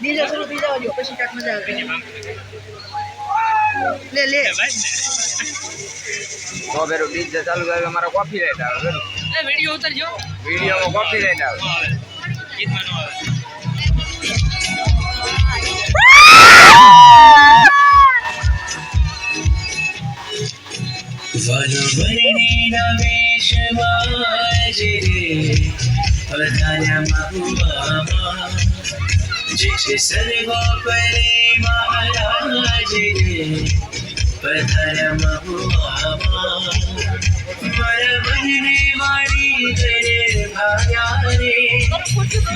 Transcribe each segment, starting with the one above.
બીજો શરૂ થઈ જવા દો પછી કાંઈક મજા આવે. લે લે. તો પેલું ડીજે ચાલુ કરે મારો કોફી લાઈટ આવે પેલું. વીડિયો ઉતરજો. વિડીયોમાં કોફી લાઈટ આવે. ગીતમાં નો આવે વરુવરણીના વેશમાં જે बताया महबूबा जिसे सरगो परे महाराज ने बताया महबूबा मर बनने वाली तेरे भाया रे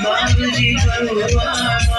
बाबू जी बबुआ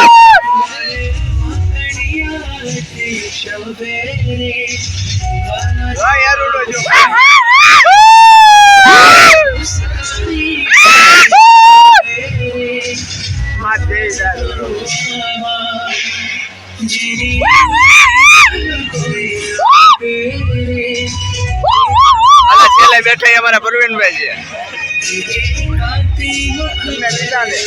બેઠા એ અમારા પ્રવીણભાઈ છે એમને લીધા ને.